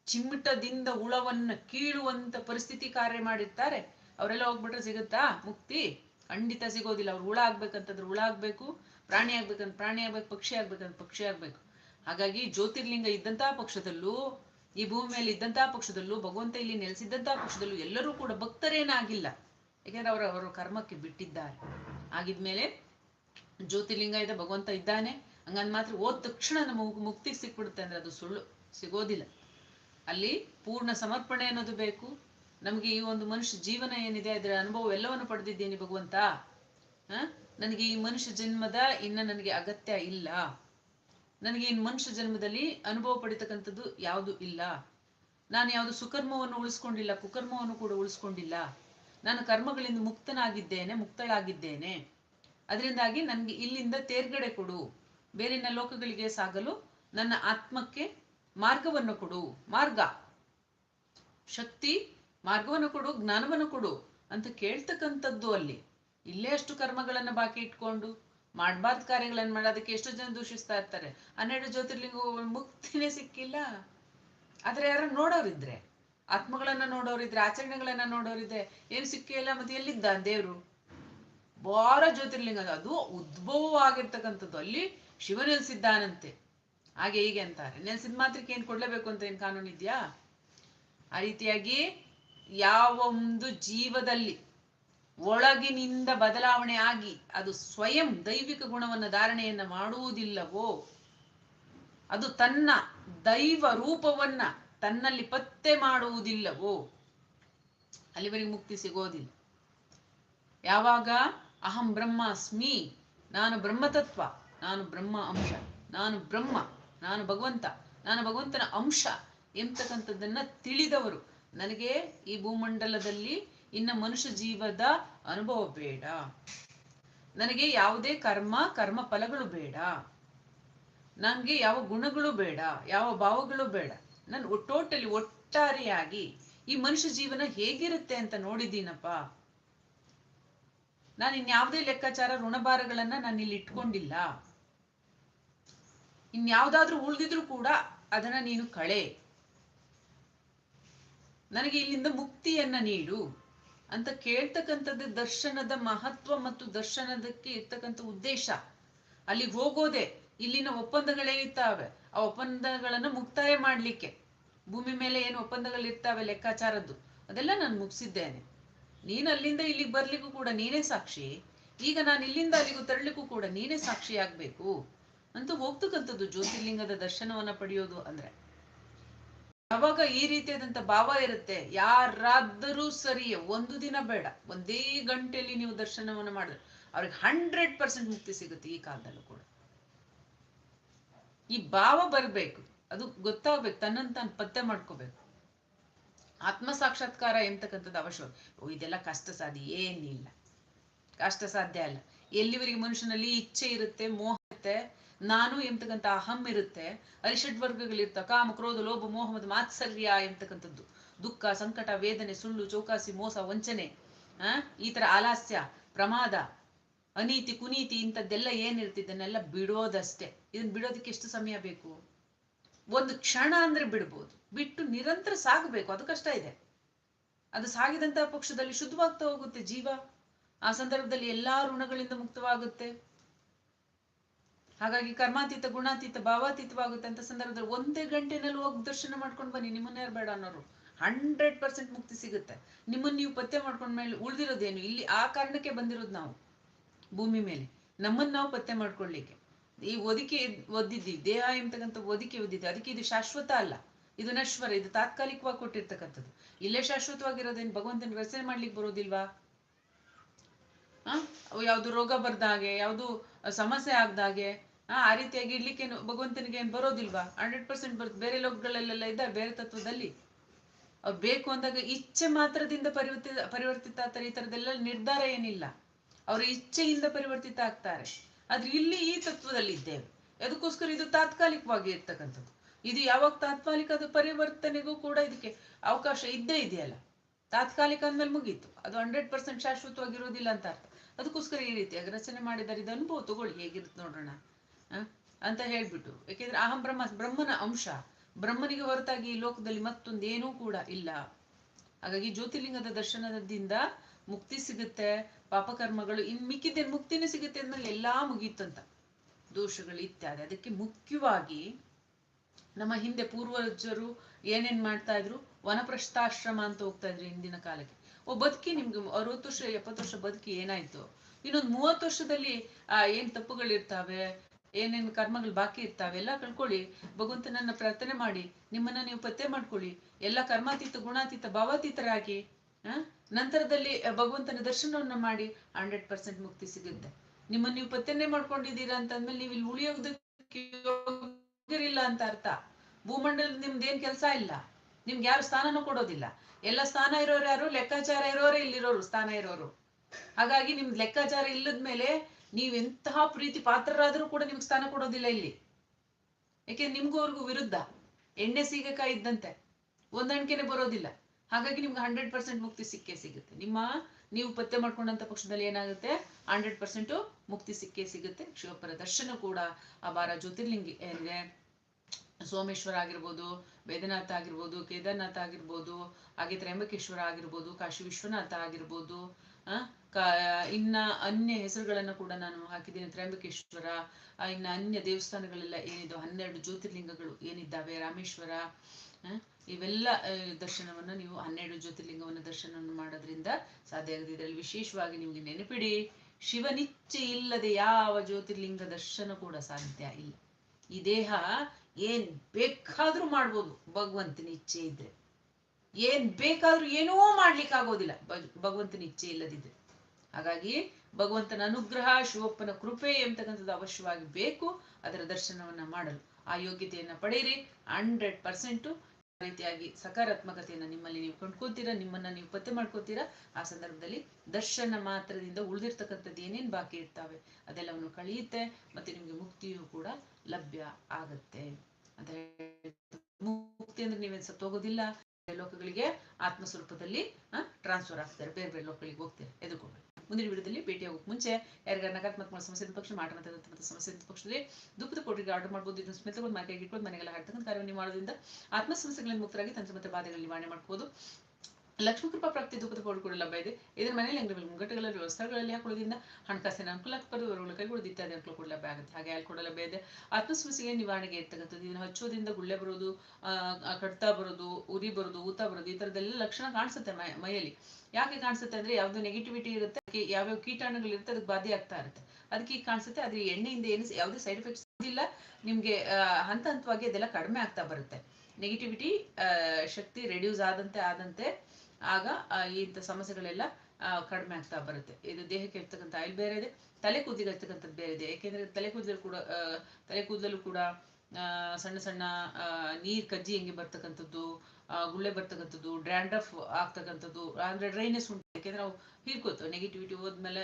ಚಿಮ್ಮಟದಿಂದ ಹುಳವನ್ನ ಕೀಳುವಂತ ಪರಿಸ್ಥಿತಿ ಕಾರ್ಯ ಮಾಡಿರ್ತಾರೆ. ಅವರೆಲ್ಲ ಹೋಗ್ಬಿಟ್ರೆ ಸಿಗುತ್ತಾ? ಮುಕ್ತಿ? ಖಂಡಿತ ಸಿಗೋದಿಲ್ಲ. ಅವ್ರು ಹುಳ ಆಗ್ಬೇಕಂತಂದ್ರೆ ಹುಳ ಆಗ್ಬೇಕು, ಪ್ರಾಣಿ ಆಗ್ಬೇಕಂತ ಪ್ರಾಣಿ ಆಗ್ಬೇಕು, ಪಕ್ಷಿ ಆಗ್ಬೇಕಂತ ಪಕ್ಷಿ ಆಗ್ಬೇಕು. ಹಾಗಾಗಿ ಜ್ಯೋತಿರ್ಲಿಂಗ ಇದ್ದಂತಹ ಪಕ್ಷದಲ್ಲೂ, ಈ ಭೂಮಿ ಮೇಲೆ ಇದ್ದಂತಹ ಪಕ್ಷದಲ್ಲೂ, ಭಗವಂತ ಇಲ್ಲಿ ನೆಲೆಸಿದ್ದಂತಹ ಪಕ್ಷದಲ್ಲೂ ಎಲ್ಲರೂ ಕೂಡ ಭಕ್ತರೇನಾಗಿಲ್ಲ. ಯಾಕೆಂದ್ರೆ ಅವರ ಅವರ ಕರ್ಮಕ್ಕೆ ಬಿಟ್ಟಿದ್ದಾರೆ. ಆಗಿದ್ಮೇಲೆ ಜ್ಯೋತಿರ್ಲಿಂಗ ಇದೆ, ಭಗವಂತ ಇದ್ದಾನೆ. ಹಂಗಂದ್ ಮಾತ್ರ ಓದ್ ತಕ್ಷಣ ನಮಗೆ ಮುಕ್ತಿ ಸಿಕ್ಬಿಡುತ್ತೆ ಅಂದ್ರೆ ಅದು ಸುಳ್ಳು, ಸಿಗೋದಿಲ್ಲ. ಅಲ್ಲಿ ಪೂರ್ಣ ಸಮರ್ಪಣೆ ಅನ್ನೋದು ಬೇಕು. ನಮಗೆ ಈ ಒಂದು ಮನುಷ್ಯ ಜೀವನ ಏನಿದೆ, ಅದರ ಅನುಭವ ಎಲ್ಲವನ್ನು ಪಡೆದಿದ್ದೀನಿ ಭಗವಂತ. ಹಾ? ನನಗೆ ಈ ಮನುಷ್ಯ ಜನ್ಮದ ಇನ್ನ ನನಗೆ ಅಗತ್ಯ ಇಲ್ಲ. ನನಗೆ ಈ ಮನುಷ್ಯ ಜನ್ಮದಲ್ಲಿ ಅನುಭವ ಪಡಿತಕ್ಕಂಥದ್ದು ಯಾವುದು ಇಲ್ಲ. ನಾನು ಯಾವುದು ಸುಕರ್ಮವನ್ನು ಉಳಿಸ್ಕೊಂಡಿಲ್ಲ, ಕುಕರ್ಮವನ್ನು ಕೂಡ ಉಳಿಸ್ಕೊಂಡಿಲ್ಲ. ನಾನು ಕರ್ಮಗಳಿಂದ ಮುಕ್ತನಾಗಿದ್ದೇನೆ, ಮುಕ್ತಳಾಗಿದ್ದೇನೆ. ಅದರಿಂದಾಗಿ ನನಗೆ ಇಲ್ಲಿಂದ ತೇರ್ಗಡೆ ಕೊಡು. ಬೇರಿನ ಲೋಕಗಳಿಗೆ ಸಾಗಲು ನನ್ನ ಆತ್ಮಕ್ಕೆ ಮಾರ್ಗವನ್ನು ಕೊಡು. ಮಾರ್ಗ. ಶಕ್ತಿ, ಮಾರ್ಗವನ್ನು ಕೊಡು, ಜ್ಞಾನವನ್ನು ಕೊಡು ಅಂತ ಕೇಳ್ತಕ್ಕಂಥದ್ದು ಅಲ್ಲಿ. ಇಲ್ಲೇ ಅಷ್ಟು ಕರ್ಮಗಳನ್ನು ಬಾಕಿ ಇಟ್ಕೊಂಡು ಮಾಡಬಾರ್ದ ಕಾರ್ಯಗಳನ್ನು ಮಾಡೋದಕ್ಕೆ ಎಷ್ಟು ಜನ ದೂಷಿಸ್ತಾ ಇರ್ತಾರೆ. ಹನ್ನೆರಡು ಜ್ಯೋತಿರ್ಲಿಂಗ ಮುಕ್ತಿನೇ ಸಿಕ್ಕಿಲ್ಲ. ಆದ್ರೆ ಯಾರು ನೋಡೋರಿದ್ರೆ, ಆತ್ಮಗಳನ್ನ ನೋಡೋರಿದ್ರೆ, ಆಚರಣೆಗಳನ್ನ ನೋಡೋರಿದ್ರೆ ಏನು ಸಿಕ್ಕಿಲ್ಲ ಮತ್ತೆ ಎಲ್ಲಿದ್ದ ದೇವ್ರು? ಬಾರ ಜ್ಯೋತಿರ್ಲಿಂಗ ಅದು. ಉದ್ಭವವಾಗಿರ್ತಕ್ಕಂಥದ್ದು. ಅಲ್ಲಿ ಶಿವ ನೆಲೆಸಿದ್ದಾನಂತೆ. ಹಾಗೆ ಹೀಗೆ ಅಂತಾರೆ. ನೆಲೆಸಿದ ಮಾತ್ರಕ್ಕೆ ಏನ್ ಕೊಡ್ಲೇಬೇಕು ಅಂತ ಏನ್ ಕಾನೂನು ಇದೆಯಾ? ಆ ರೀತಿಯಾಗಿ ಯಾವ ಒಂದು ಜೀವದಲ್ಲಿ ಒಳಗಿನಿಂದ ಬದಲಾವಣೆ ಆಗಿ ಅದು ಸ್ವಯಂ ದೈವಿಕ ಗುಣವನ್ನ ಧಾರಣೆಯನ್ನ ಮಾಡುವುದಿಲ್ಲವೋ, ಅದು ತನ್ನ ದೈವ ರೂಪವನ್ನ ತನ್ನಲ್ಲಿ ಪತ್ತೆ ಮಾಡುವುದಿಲ್ಲವೋ, ಅಲ್ಲಿವರೆಗೆ ಮುಕ್ತಿ ಸಿಗೋದಿಲ್ಲ. ಯಾವಾಗ? ಅಹಂ ಬ್ರಹ್ಮಾಸ್ಮಿ ನಾನು ಬ್ರಹ್ಮತತ್ವ ನಾನು ಬ್ರಹ್ಮ ಅಂಶ ನಾನು ಬ್ರಹ್ಮ ನಾನು ಭಗವಂತ ನಾನು ಭಗವಂತನ ಅಂಶ ಎಂಬತಕ್ಕಂಥದ್ದನ್ನ ತಿಳಿದವರು. ನನಗೆ ಈ ಭೂಮಂಡಲದಲ್ಲಿ ಇನ್ನ ಮನುಷ್ಯ ಜೀವದ ಅನುಭವ ಬೇಡ. ನನಗೆ ಯಾವುದೇ ಕರ್ಮ ಕರ್ಮ ಫಲಗಳು ಬೇಡ. ನನಗೆ ಯಾವ ಗುಣಗಳು ಬೇಡ, ಯಾವ ಭಾವಗಳು ಬೇಡ. ನಾನು ಟೋಟಲಿ ಒಟ್ಟಾರೆಯಾಗಿ ಈ ಮನುಷ್ಯ ಜೀವನ ಹೇಗಿರುತ್ತೆ ಅಂತ ನೋಡಿದ್ದೀನಪ್ಪ. ನಾನು ಇನ್ಯಾವುದೇ ಲೆಕ್ಕಾಚಾರ ಋಣಭಾರಗಳನ್ನ ನಾನು ಇಲ್ಲಿ ಇಟ್ಕೊಂಡಿಲ್ಲ. ಇನ್ಯಾವುದಾದ್ರೂ ಉಳಿದಿದ್ರು ಕೂಡ ಅದನ್ನ ನೀನು ಕಳೆ. ನನಗೆ ಇಲ್ಲಿಂದ ಮುಕ್ತಿಯನ್ನ ನೀಡು ಅಂತ ಕೇಳ್ತಕ್ಕಂಥದ್ದು ದರ್ಶನದ ಮಹತ್ವ ಮತ್ತು ದರ್ಶನದಕ್ಕೆ ಇರ್ತಕ್ಕಂಥ ಉದ್ದೇಶ. ಅಲ್ಲಿಗೆ ಹೋಗೋದೆ, ಇಲ್ಲಿನ ಒಪ್ಪಂದಗಳೇನಿರ್ತಾವೆ, ಆ ಒಪ್ಪಂದಗಳನ್ನ ಮುಕ್ತಾಯ ಮಾಡ್ಲಿಕ್ಕೆ. ಭೂಮಿ ಮೇಲೆ ಏನು ಒಪ್ಪಂದಗಳಿರ್ತಾವೆ ಲೆಕ್ಕಾಚಾರದ್ದು, ಅದೆಲ್ಲ ನಾನು ಮುಗಿಸಿದ್ದೇನೆ. ನೀನು ಅಲ್ಲಿಂದ ಇಲ್ಲಿಗೆ ಬರ್ಲಿಕ್ಕೂ ಕೂಡ ನೀನೇ ಸಾಕ್ಷಿ. ಈಗ ನಾನು ಇಲ್ಲಿಂದ ಅಲ್ಲಿಗೂ ತರಲಿಕ್ಕೂ ಕೂಡ ನೀನೇ ಸಾಕ್ಷಿ ಆಗ್ಬೇಕು. ಅಂತ ಹೋಗ್ತಕ್ಕಂಥದ್ದು ಜ್ಯೋತಿರ್ಲಿಂಗದ ದರ್ಶನವನ್ನ ಪಡೆಯೋದು ಅಂದ್ರೆ. ಯಾವಾಗ ಈ ರೀತಿಯಾದಂತ ಭಾವ ಇರುತ್ತೆ, ಯಾರಾದರೂ ಸರಿಯೇ ಒಂದು ದಿನ ಬೇಡ, ಒಂದೇ ಗಂಟೆಯಲ್ಲಿ ನೀವು ದರ್ಶನವನ್ನ ಮಾಡಿದ್ರೆ ಅವ್ರಿಗೆ ಹಂಡ್ರೆಡ್ ಪರ್ಸೆಂಟ್ ಮುಕ್ತಿ ಸಿಗುತ್ತೆ ಈ ಕಾಲದಲ್ಲೂ ಕೂಡ. ಈ ಭಾವ ಬರ್ಬೇಕು, ಅದು ಗೊತ್ತಾಗ್ಬೇಕು ತನ್ನನ್ನು ತಾನು ಪತ್ತೆ ಮಾಡ್ಕೋಬೇಕು. ಆತ್ಮ ಸಾಕ್ಷಾತ್ಕಾರ ಎಂತಕ್ಕಂಥದ್ದು ಅವಶ್ಯ ಇದೆಲ್ಲ ಕಷ್ಟ ಸಾಧ್ಯ, ಏನಿಲ್ಲ. ಕಷ್ಟ ಸಾಧ್ಯ ಅಲ್ಲ. ಎಲ್ಲಿವರೆಗೆ ಮನುಷ್ಯನಲ್ಲಿ ಇಚ್ಛೆ ಇರುತ್ತೆ, ಮೋಹ ಇರುತ್ತೆ, ನಾನು ಎಂತಕ್ಕಂಥ ಅಹಂ ಇರುತ್ತೆ, ಅರಿಷಡ್ ವರ್ಗಗಳಿರ್ತ ಕಾಮ, ಕ್ರೋಧ, ಲೋಭ, ಮೋಹ ಮತ್ತು ಮಾತ್ಸರ್ಯ ಎಂತಕ್ಕಂಥದ್ದು. ದುಃಖ, ಸಂಕಟ, ವೇದನೆ, ಸುಳ್ಳು, ಚೌಕಾಸಿ, ಮೋಸ, ವಂಚನೆ, ಆ, ಈ ತರ ಆಲಾಸ್ಯ, ಪ್ರಮಾದ, ಅನೀತಿ, ಕುನೀತಿ ಇಂಥದ್ದೆಲ್ಲ ಏನಿರ್ತಿದ್ದನ್ನೆಲ್ಲ ಬಿಡೋದಷ್ಟೇ. ಇದನ್ನ ಬಿಡೋದಕ್ಕೆ ಎಷ್ಟು ಸಮಯ ಬೇಕು? ಒಂದು ಕ್ಷಣ ಅಂದ್ರೆ ಬಿಡ್ಬೋದು. ಬಿಟ್ಟು ನಿರಂತರ ಸಾಗಬೇಕು. ಅದು ಕಷ್ಟ ಇದೆ. ಅದು ಸಾಗಿದಂತಹ ಪಕ್ಷದಲ್ಲಿ ಶುದ್ಧವಾಗ್ತಾ ಹೋಗುತ್ತೆ ಜೀವ. ಆ ಸಂದರ್ಭದಲ್ಲಿ ಎಲ್ಲಾ ಋಣಗಳಿಂದ ಮುಕ್ತವಾಗುತ್ತೆ. ಹಾಗಾಗಿ ಕರ್ಮಾತೀತ, ಗುಣಾತೀತ, ಭಾವಾತೀತವಾಗುತ್ತೆ ಅಂತ ಸಂದರ್ಭದಲ್ಲಿ ಒಂದೇ ಗಂಟೆನಲ್ಲಿ ಹೋಗಿ ದರ್ಶನ ಮಾಡ್ಕೊಂಡು ಬನ್ನಿ. ನಿಮ್ಮನ್ನೇ ಬೇಡ ಅನ್ನೋರು. ಹಂಡ್ರೆಡ್ ಪರ್ಸೆಂಟ್ ಮುಕ್ತಿ ಸಿಗುತ್ತೆ. ನಿಮ್ಮನ್ನ ನೀವು ಪತ್ತೆ ಮಾಡ್ಕೊಂಡ್ ಮೇಲೆ ಉಳಿದಿರೋದೇನು? ಇಲ್ಲಿ ಆ ಕಾರಣಕ್ಕೆ ಬಂದಿರೋದು ನಾವು. ಭೂಮಿ ಮೇಲೆ. ನಮ್ಮನ್ನ ನಾವು ಪತ್ತೆ ಮಾಡ್ಕೊಳ್ಳಿಕ್ಕೆ ಈ ಒದಿಕೆ ಒದ್ದಿದ್ದೀವಿ. ದೇಹ ಎಂಬತಕ್ಕಂಥ ಒದಿಕೆ ಒದ್ದಿದ್ದೆ ಅದಕ್ಕೆ ಇದು ಶಾಶ್ವತ ಅಲ್ಲ. ಇದು ನಶ್ವರ, ಇದು ತಾತ್ಕಾಲಿಕವಾಗಿ ಕೊಟ್ಟಿರ್ತಕ್ಕಂಥದ್ದು. ಇಲ್ಲೇ ಶಾಶ್ವತವಾಗಿರೋದೇನು ಭಗವಂತನ ರಚನೆ ಮಾಡ್ಲಿಕ್ಕೆ ಬರೋದಿಲ್ವಾ? ಆ? ಯಾವ್ದು ರೋಗ ಬರ್ದಾಗೆ ಯಾವ್ದು ಸಮಸ್ಯೆ ಆಗ್ದಾಗೆ ಆ ಆ ರೀತಿಯಾಗಿ ಇಡ್ಲಿಕ್ಕೆ ಭಗವಂತನಿಗೆ ಏನ್ ಬರೋದಿಲ್ವಾ? ಹಂಡ್ರೆಡ್ ಪರ್ಸೆಂಟ್ ಬರುತ್ತೆ ಬೇರೆ ಲೋಕಗಳಲ್ಲೆಲ್ಲ ಇದ್ದಾರೆ, ಬೇರೆ ತತ್ವದಲ್ಲಿ. ಅವ್ರು ಬೇಕು ಅಂದಾಗ ಇಚ್ಛೆ ಮಾತ್ರದಿಂದ ಪರಿವರ್ತಿತ ಪರಿವರ್ತಿತ ಆಗ್ತಾರೆ, ಈ ತರದೆಲ್ಲ ನಿರ್ಧಾರ ಏನಿಲ್ಲ. ಅವರ ಇಚ್ಛೆಯಿಂದ ಪರಿವರ್ತಿತ ಆಗ್ತಾರೆ. ಆದ್ರೆ ಇಲ್ಲಿ ಈ ತತ್ವದಲ್ಲಿ ಇದ್ದೇವೆ ಅದಕ್ಕೋಸ್ಕರ ಇದು ತಾತ್ಕಾಲಿಕವಾಗಿ ಇರ್ತಕ್ಕಂಥದ್ದು. ಇದು ಯಾವಾಗ ತಾತ್ಕಾಲಿಕ ಅದು ಪರಿವರ್ತನೆಗೂ ಕೂಡ ಇದಕ್ಕೆ ಅವಕಾಶ ಇದ್ದೇ ಇದೆಯಲ್ಲ. ತಾತ್ಕಾಲಿಕ ಅಂದ್ಮೇಲೆ ಮುಗೀತು. ಅದು ಹಂಡ್ರೆಡ್ ಪರ್ಸೆಂಟ್ ಶಾಶ್ವತವಾಗಿರೋದಿಲ್ಲ ಅಂತ ಅರ್ಥ. ಅದಕ್ಕೋಸ್ಕರ ಈ ರೀತಿಯಾಗಿ ರಚನೆ ಮಾಡಿದ್ದಾರೆ ಇದು ಅನುಭವ ತಗೊಳ್ಳಿ, ಹೇಗಿರುತ್ತೆ ನೋಡೋಣ? ಅಂತ ಹೇಳ್ಬಿಟ್ಟು. ಯಾಕೆಂದ್ರೆ ಅಹಂ ಬ್ರಹ್ಮ, ಬ್ರಹ್ಮನ ಅಂಶ. ಬ್ರಹ್ಮನಿಗೆ ಹೊರತಾಗಿ ಈ ಲೋಕದಲ್ಲಿ ಮತ್ತೊಂದೇನೂ ಕೂಡ ಇಲ್ಲ. ಹಾಗಾಗಿ ಜ್ಯೋತಿರ್ಲಿಂಗದ ದರ್ಶನದಿಂದ ಮುಕ್ತಿ ಸಿಗುತ್ತೆ. ಪಾಪಕರ್ಮಗಳು ಇನ್ ಮಿಕ್ಕಿದ್ದೇನು ಮುಕ್ತಿನೇ ಸಿಗುತ್ತೆ ಅಂದ್ಮೇಲೆ ಎಲ್ಲಾ ಮುಗೀತಂತ ದೋಷಗಳು ಇತ್ಯಾದಿ. ಅದಕ್ಕೆ ಮುಖ್ಯವಾಗಿ ನಮ್ಮ ಹಿಂದೆ ಪೂರ್ವಜರು ಏನೇನ್ ಮಾಡ್ತಾ ಇದ್ರು ವನಪ್ರಸ್ಥಾಶ್ರಮ ಅಂತ ಹೋಗ್ತಾ ಇದ್ರು ಹಿಂದಿನ ಕಾಲಕ್ಕೆ. ಓ, ಬದುಕಿ ನಿಮ್ಗೆ ಅರವತ್ತು ವರ್ಷ, ಎಪ್ಪತ್ತು ವರ್ಷ ಬದುಕಿ ಏನಾಯ್ತು? ಇನ್ನೊಂದು ಮೂವತ್ತು ವರ್ಷದಲ್ಲಿ, ಆ, ಏನ್ ತಪ್ಪುಗಳಿರ್ತಾವೆ ಏನೇನ್ ಕರ್ಮಗಳು ಬಾಕಿ ಇರ್ತಾವೆ? ಎಲ್ಲ ಕಳ್ಕೊಳ್ಳಿ. ಭಗವಂತನನ್ನ ಪ್ರಾರ್ಥನೆ ಮಾಡಿ, ನಿಮ್ಮನ್ನ ನೀವು ಪತ್ತೆ ಮಾಡ್ಕೊಳ್ಳಿ. ಎಲ್ಲ ಕರ್ಮಾತೀತ, ಗುಣಾತೀತ, ಭಾವಾತೀತರಾಗಿ, ಆ, ನಂತರದಲ್ಲಿ ಭಗವಂತನ ದರ್ಶನವನ್ನ ಮಾಡಿ ಹಂಡ್ರೆಡ್ ಪರ್ಸೆಂಟ್ ಮುಕ್ತಿ ಸಿಗುತ್ತೆ. ನಿಮ್ಮನ್ನ ನೀವು ಪತ್ತೆನೆ ಮಾಡ್ಕೊಂಡಿದ್ದೀರಾ ಅಂತಂದ್ಮೇಲೆ ನೀವು ಇಲ್ಲಿ ಉಳಿಯೋದಕ್ಕೆ ಯೋಗ್ಯರಿಲ್ಲ ಅಂತ ಅರ್ಥ. ಭೂಮಂಡಲದ ನಿಮ್ದು ಏನ್ ಕೆಲಸ ಇಲ್ಲ? ನಿಮ್ಗೆ ಯಾರು ಸ್ಥಾನನೂ ಕೊಡೋದಿಲ್ಲ. ಎಲ್ಲ ಸ್ಥಾನ ಇರೋರು ಯಾರು? ಲೆಕ್ಕಾಚಾರ ಇರೋರೇ ಇಲ್ಲಿರೋರು, ಸ್ಥಾನ ಇರೋರು. ಹಾಗಾಗಿ ನಿಮ್ದು ಲೆಕ್ಕಾಚಾರ ಇಲ್ಲದ ಮೇಲೆ ನೀವ್ ಎಂತಹ ಪ್ರೀತಿ ಪಾತ್ರರಾದ್ರೂ ಕೂಡ ನಿಮ್ಗೆ ಸ್ಥಾನ ಕೊಡೋದಿಲ್ಲ ಇಲ್ಲಿ. ಯಾಕೆ ನಿಮ್ಗೂ ಅವ್ರಿಗೂ ವಿರುದ್ಧ. ಎಣ್ಣೆ ಸೀಗಕಾಯಿ ಇದ್ದಂತೆ. ಹೊಂದಾಣಿಕೆನೆ ಬರೋದಿಲ್ಲ. ಹಾಗಾಗಿ ನಿಮ್ಗೆ ಹಂಡ್ರೆಡ್ ಪರ್ಸೆಂಟ್ ಮುಕ್ತಿ ಸಿಕ್ಕೇ ಸಿಗುತ್ತೆ. ನಿಮ್ಮ ನೀವು ಪತ್ತೆ ಮಾಡ್ಕೊಂಡಂತ ಪಕ್ಷದಲ್ಲಿ ಏನಾಗುತ್ತೆ? ಹಂಡ್ರೆಡ್ ಪರ್ಸೆಂಟ್ ಮುಕ್ತಿ ಸಿಕ್ಕೇ ಸಿಗುತ್ತೆ. ಶಿವಪರ ದರ್ಶನ ಕೂಡ ಆ ಬಾರ ಜ್ಯೋತಿರ್ಲಿಂಗಿ ಏನಿದೆ? ಸೋಮೇಶ್ವರ ಆಗಿರ್ಬೋದು ವೇದನಾಥ ಆಗಿರ್ಬೋದು, ಕೇದಾರ್ನಾಥ ಆಗಿರ್ಬೋದು ಹಾಗೆ ತ್ರಯಂಬಕೇಶ್ವರ ಆಗಿರ್ಬೋದು, ಕಾಶಿ ವಿಶ್ವನಾಥ ಆಗಿರ್ಬೋದು ಕಾ, ಇನ್ನ ಅನ್ಯ ಹೆಸರುಗಳನ್ನ ಕೂಡ ನಾನು ಹಾಕಿದ್ದೀನಿ. ತ್ರಯಂಬಕೇಶ್ವರ ಇನ್ನ ಅನ್ಯ ದೇವಸ್ಥಾನಗಳೆಲ್ಲ ಏನಿದೆ ಹನ್ನೆರಡು ಜ್ಯೋತಿರ್ಲಿಂಗಗಳು ಏನಿದ್ದಾವೆ? ರಾಮೇಶ್ವರ ಇವೆಲ್ಲ ದರ್ಶನವನ್ನ ನೀವು ಹನ್ನೆರಡು ಜ್ಯೋತಿರ್ಲಿಂಗವನ್ನ ದರ್ಶನವನ್ನು ಮಾಡೋದ್ರಿಂದ ಸಾಧ್ಯ ಆಗುತ್ತೆ ಇದರಲ್ಲಿ ವಿಶೇಷವಾಗಿ ನಿಮ್ಗೆ ನೆನಪಿಡಿ ಶಿವನಿಚ್ಛೆ ಇಲ್ಲದೆ ಯಾವ ಜ್ಯೋತಿರ್ಲಿಂಗ ದರ್ಶನ ಕೂಡ ಸಾಧ್ಯ ಇಲ್ಲ. ಈ ದೇಹ ಏನ್ ಬೇಕಾದ್ರೂ ಮಾಡ್ಬೋದು, ಭಗವಂತನ ಇಚ್ಛೆ ಇದ್ರೆ. ಏನ್ ಬೇಕಾದ್ರೂ ಏನೂ ಮಾಡ್ಲಿಕ್ಕೆ ಆಗೋದಿಲ್ಲ ಭಗ್- ಭಗವಂತನ ಇಚ್ಛೆ ಇಲ್ಲದಿದ್ರೆ. ಹಾಗಾಗಿ ಭಗವಂತನ ಅನುಗ್ರಹ, ಶಿವಪ್ಪನ ಕೃಪೆ ಎಂಬತಕ್ಕಂಥದ್ದು ಅವಶ್ಯವಾಗಿ ಬೇಕು, ಅದರ ದರ್ಶನವನ್ನ ಮಾಡಲು. ಆ ಯೋಗ್ಯತೆಯನ್ನ ಪಡೆಯಿರಿ, ಹಂಡ್ರೆಡ್ ಪರ್ಸೆಂಟು ರೀತಿಯಾಗಿ ಸಕಾರಾತ್ಮಕತೆಯನ್ನು ನಿಮ್ಮಲ್ಲಿ ನೀವು ಕಂಡ್ಕೋತೀರಾ, ನಿಮ್ಮನ್ನ ನೀವು ಪತ್ತೆ ಮಾಡ್ಕೋತೀರಾ, ಆ ಸಂದರ್ಭದಲ್ಲಿ ದರ್ಶನ ಮಾತ್ರದಿಂದ ಉಳಿದಿರ್ತಕ್ಕಂಥದ್ದು ಏನೇನು ಬಾಕಿ ಇರ್ತಾವೆ ಅದೆಲ್ಲವನ್ನು ಕಳೆಯುತ್ತೆ ಮತ್ತೆ ನಿಮ್ಗೆ ಮುಕ್ತಿಯೂ ಕೂಡ ಲಭ್ಯ ಆಗತ್ತೆ ಅಂತ ಮುಕ್ತಿ ಅಂದ್ರೆ ನೀವೇನ್ ಸತ್ತೋಗೋದಿಲ್ಲ ಲೋಕಗಳಿಗೆ ಆತ್ಮ ಸ್ವರೂಪದಲ್ಲಿ ಟ್ರಾನ್ಸ್ಫರ್ ಆಗ್ತಾರೆ. ಬೇರೆ ಬೇರೆ ಲೋಕಗಳಿಗೆ ಹೋಗ್ತಾರೆ? ಎದುರ್ಕೊಂಡು. ಮುಂದಿನ ವಿಡಿಯೋದಲ್ಲಿ ಭೇಟಿಯಾಗೋಕೆ ಮುಂಚೆ ಯಾರಿಗಾರ ನಕಾರಾತ್ಮಕ ಸಮಸ್ಯೆ ಪಕ್ಷ ಮಾಟ ಮತ್ತು ಸಮಸ್ಯೆ ಪಕ್ಷದಲ್ಲಿ ದುಃಖದ ಕೋಟಿಗೆ ಆರ್ಡರ್ ಮಾಡಬಹುದು ಇದನ್ನು ಸ್ಮಿತಗಳು ಮಾರ್ಕೆಟ್ ಇಟ್ಕೊಂಡು ಮನೆಗೆಲ್ಲ ಹಾಕ್ತಕ್ಕಂಥ ಕಾರ್ಯವನ್ನು ಮಾಡೋದ್ರಿಂದ ಆತ್ಮ ಸಮಸ್ಯೆಗಳಿಂದ ಮುಕ್ತರಾಗಿ ತಂತ್ರ ಮತ್ತೆ ಬಾಧೆಗಳ ನಿವಾರಣೆ ಮಾಡ್ಬೋದು. ಲಕ್ಷ್ಮೀ ಕೃಪಾ ಪ್ರಾಪ್ತಿ ದುಃಖದ ಪೌಡರ್ ಕೂಡ ಲಭ್ಯ ಇದೆ. ಇದರ ಮನೆಯಲ್ಲಿ ಅಂಗಡಿಗಳು ಮುಂಗಟ್ಟುಗಳಲ್ಲಿ ವ್ಯವಸ್ಥೆಗಳಲ್ಲಿ ಹಾಕೊಳ್ಳೋದ್ರಿಂದ ಹಣಕಾಸಿನ ಅನುಕೂಲ ಆಗ್ತದೆ. ಹೊರಗಳ ಕೈಗೊಳ್ಳೋದು ಇತ್ಯಾದಿ ಅನುಕೂಲ ಕೂಡ ಲಭ್ಯ ಆಗುತ್ತೆ. ಹಾಗೆ ಅಲ್ಲಿ ಕೂಡ ಲಭ್ಯ ಇದೆ. ಆತ್ಮ ಸಮಸ್ಯೆಗೆ ನಿವಾರಣೆಗೆ ಇರ್ತಕ್ಕಂಥದ್ದು ಇದನ್ನು ಹಚ್ಚೋದ್ರಿಂದ ಗುಳ್ಳೆ ಬರೋದು ಕಡ್ತಾ ಬರೋದು, ಉರಿ ಬರೋದು, ಊತ ಬರೋದು, ಈ ತರದೆಲ್ಲ ಲಕ್ಷಣ ಕಾಣಿಸುತ್ತೆ ಮೈಯಲ್ಲಿ. ಯಾಕೆ ಕಾಣಿಸುತ್ತೆ ಅಂದ್ರೆ ಯಾವ್ದು ನೆಗೆಟಿವಿಟಿ ಇರುತ್ತೆ ಯಾವ್ಯಾವ ಕೀಟಾಣುಗಳು ಇರುತ್ತೆ, ಅದಕ್ಕೆ ಬಾಧೆ ಆಗ್ತಾ ಇರುತ್ತೆ. ಅದಕ್ಕೆ ಈಗ ಕಾಣಿಸುತ್ತೆ. ಆದ್ರೆ ಎಣ್ಣೆಯಿಂದ ಏನು ಯಾವುದೇ ಸೈಡ್ ಎಫೆಕ್ಟ್ಸ್ ಇಲ್ಲ ನಿಮ್ಗೆ ಹಂತ ಹಂತವಾಗಿ ಅದೆಲ್ಲ ಕಡಿಮೆ ಆಗ್ತಾ ಬರುತ್ತೆ. ನೆಗೆಟಿವಿಟಿ ಶಕ್ತಿ ರೆಡ್ಯೂಸ್ ಆದಂತೆ ಆದಂತೆ ಆಗ ಇಂಥ ಸಮಸ್ಯೆಗಳೆಲ್ಲ ಕಡಿಮೆ ಆಗ್ತಾ ಬರುತ್ತೆ. ಇದು ದೇಹಕ್ಕೆ ಇರ್ತಕ್ಕಂಥ ಆಯಿಲ್ ಬೇರೆ ಇದೆ, ತಲೆ ಕೂದಲಿಗೆ ಇರ್ತಕ್ಕಂಥದ್ದು ಬೇರೆ ಇದೆ. ಯಾಕೆಂದ್ರೆ ತಲೆ ಕೂದಲು ಕೂಡ ತಲೆ ಕೂದಲು ಕೂಡ ಸಣ್ಣ ಸಣ್ಣ ನೀರ್ ಕಜ್ಜಿ ಹೆಂಗೆ ಬರ್ತಕ್ಕಂಥದ್ದು ಗುಳ್ಳೆ ಬರ್ತಕ್ಕಂಥದ್ದು ಡ್ರ್ಯಾಂಡ್ರಫ್ ಆಗ್ತಕ್ಕಂಥದ್ದು, ಅಂದ್ರೆ ಡ್ರೈನೆಸ್ ಉಂಟು. ಯಾಕೆಂದ್ರೆ ನಾವು ಹೀರ್ಕೋತು ನೆಗೆಟಿವಿಟಿ ಹೋದ್ಮೇಲೆ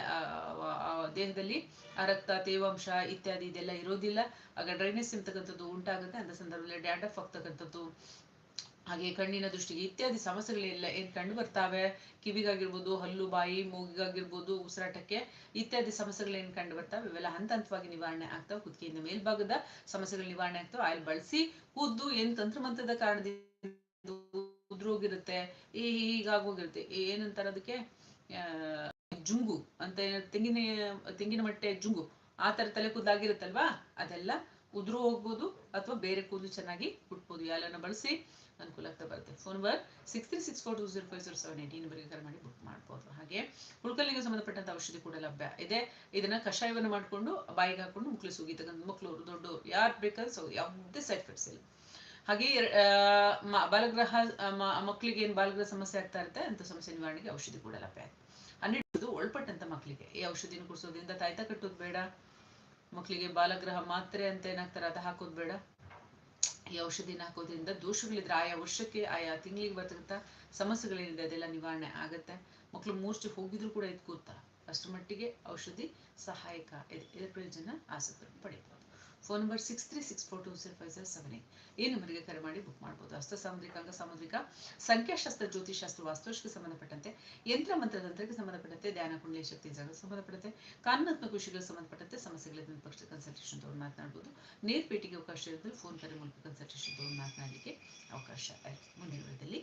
ದೇಹದಲ್ಲಿ ರಕ್ತ, ತೇವಾಂಶ ಇತ್ಯಾದಿ ಇದೆಲ್ಲ ಇರೋದಿಲ್ಲ. ಆಗ ಡ್ರೈನೆಸ್ ಇರ್ತಕ್ಕಂಥದ್ದು ಉಂಟಾಗುತ್ತೆ ಅಂತ ಸಂದರ್ಭದಲ್ಲಿ ಡ್ಯಾಂಡ್ರಫ್ ಆಗ್ತಕ್ಕಂಥದ್ದು ಹಾಗೆ ಕಣ್ಣಿನ ದೃಷ್ಟಿಗೆ ಇತ್ಯಾದಿ ಸಮಸ್ಯೆಗಳೆಲ್ಲ ಏನ್ ಕಂಡು ಬರ್ತಾವೆ? ಕಿವಿಗಾಗಿರ್ಬೋದು, ಹಲ್ಲು, ಬಾಯಿ, ಮೂಗಿಗಾಗಿರ್ಬೋದು, ಉಸಿರಾಟಕ್ಕೆ ಇತ್ಯಾದಿ ಸಮಸ್ಯೆಗಳೇನು ಕಂಡು ಬರ್ತಾವೆ? ಇವೆಲ್ಲ ಹಂತ ಹಂತವಾಗಿ ನಿವಾರಣೆ ಆಗ್ತಾವೆ. ಕುತ್ತಿಗೆಯಿಂದ ಮೇಲ್ಭಾಗದ ಸಮಸ್ಯೆಗಳ ನಿವಾರಣೆ ಆಗ್ತಾವೆ. ಆಯಿಲ್ ಬಳಸಿ ಕೂದ್ದು ಏನ್ ತಂತ್ರಮಂತ್ರದ ಕಾರಣದಿಂದ ಉದ್ರೋಗಿರುತ್ತೆ ಈ ಹೀಗಾಗೋಗಿರುತ್ತೆ ಏನಂತಾರ ಅದಕ್ಕೆ? ಜುಂಗು ಅಂತ ತೆಂಗಿನ ತೆಂಗಿನ ಮಟ್ಟೆ ಜುಂಗು. ಆ ತರ ತಲೆ ಕೂದಾಗಿರುತ್ತಲ್ವಾ ಅದೆಲ್ಲ ಉದುರು ಹೋಗ್ಬೋದು ಅಥವಾ ಬೇರೆ ಕೂದಲು ಚೆನ್ನಾಗಿ ಹುಟ್ಬೋದು. ಯಾಲನ್ನ ಬಳಸಿ ಅನುಕೂಲ ಆಗ್ತಾ ಬರುತ್ತೆ phone number six three six four two zero five zero seven eight ನಂಬರ್ಗೆ ಕರೆ ಮಾಡಿ ಬುಕ್ ಮಾಡ್ಬೋದು. ಹಾಗೆ ಹುಳ್ಕಲ್ಲಿಗೆ ಸಂಬಂಧಪಟ್ಟಂತ ಔಷಧಿ ಕೂಡ ಲಭ್ಯ ಇದೆ. ಇದನ್ನ ಕಷಾಯವನ್ನು ಮಾಡ್ಕೊಂಡು ಬಾಯಿಗೆ ಹಾಕೊಂಡು ಮುಕ್ಳು ಸುಗಿತಕ್ಕಂಥ ಮಕ್ಕಳು ದೊಡ್ಡ ಯಾರು ಬೇಕಾದ್ರೆ ಸೊ ಯಾವುದೇ ಸೈಡ್ ಎಫೆಕ್ಟ್ಸ್ ಇಲ್ಲ. ಹಾಗೆ ಬಾಲಗ್ರಹ ಮಕ್ಕಳಿಗೆ ಏನು ಬಾಲಗ್ರಹ ಸಮಸ್ಯೆ ಆಗ್ತಾ ಇರುತ್ತೆ ಅಂತ ಸಮಸ್ಯೆ ನಿವಾರಣೆಗೆ ಔಷಧಿ ಕೂಡ ಲಭ್ಯ ಇದೆ ಹನ್ನೆರಡು ಒಳ್ಪಟ್ಟಂತ ಮಕ್ಕಳಿಗೆ ಈ ಔಷಧಿನ ಕುಡಿಸೋದ್ರಿಂದ ತಾಯ್ತ ಕಟ್ಟೋದು ಬೇಡ. ಮಕ್ಕಳಿಗೆ ಬಾಲಗ್ರಹ ಮಾತ್ರೆ ಅಂತ ಏನಾಗ್ತಾರೆ, ಅದು ಹಾಕೋದು ಬೇಡ. ಈ ಔಷಧಿನ ಹಾಕೋದ್ರಿಂದ ದೋಷಗಳಿದ್ರೆ ಆಯಾ ವರ್ಷಕ್ಕೆ, ಆಯಾ ತಿಂಗಳಿಗೆ ಬರ್ತಕ್ಕಂಥ ಸಮಸ್ಯೆಗಳೇನಿದೆ ಅದೆಲ್ಲ ನಿವಾರಣೆ ಆಗುತ್ತೆ. ಮಕ್ಕಳು ಮೂರ್ಛೆ ಹೋಗಿದ್ರು ಕೂಡ ಎದ್ಕೋತಾರೆ ಅಷ್ಟು ಮಟ್ಟಿಗೆ ಔಷಧಿ ಸಹಾಯಕ ಇದೆ ಇದರ ಪ್ರಯೋಜನ ಆಸಕ್ತರು ಪಡೆಯಬಹುದು phone number six three six four two seven five seven seven eight ಈ ನಂಬರ್ಗೆ ಕರೆ ಮಾಡಿ ಬುಕ್ ಮಾಡ್ಬೋದು? ಹಸ್ತ ಸಾಮುದ್ರಿಕ, ಅಂಗ ಸಾಮುದ್ರಿಕ, ಸಂಖ್ಯಾಶಾಸ್ತ್ರ ಜ್ಯೋತಿಷಾಸ್ತ್ರ ವಾಸ್ತುಶಕ್ಕೆ ಸಂಬಂಧಪಟ್ಟಂತೆ ಯಂತ್ರ ಮಂತ್ರತಂತ್ರಕ್ಕೆ ಸಂಬಂಧಪಟ್ಟಂತೆ ಧ್ಯಾನ ಕುಂಡಲಿ ಶಕ್ತಿ ಜಾಗಕ್ಕೆ ಸಂಬಂಧಪಟ್ಟಂತೆ ಕಾನೂನಾತ್ಮಕ ವಿಷಯಗಳಿಗೆ ಸಂಬಂಧಪಟ್ಟಂತೆ ಸಮಸ್ಯೆಗಳಿಗೆ ಪಕ್ಷ ಕನ್ಸಲ್ಟೇಷನ್ ತಗೊಂಡು ಮಾತನಾಡ್ಬೋದು. ನೇರ ಭೇಟಿಗೆ ಅವಕಾಶ ಇರೋದ್ರೆ ಫೋನ್ ಕರೆ ಮೂಲಕ ಕನ್ಸಲ್ಟೇಷನ್ ತಗೊಂಡು ಮಾತನಾಡಲಿಕ್ಕೆ ಅವಕಾಶ ಮುಂದಿನ ಭೇಟಿ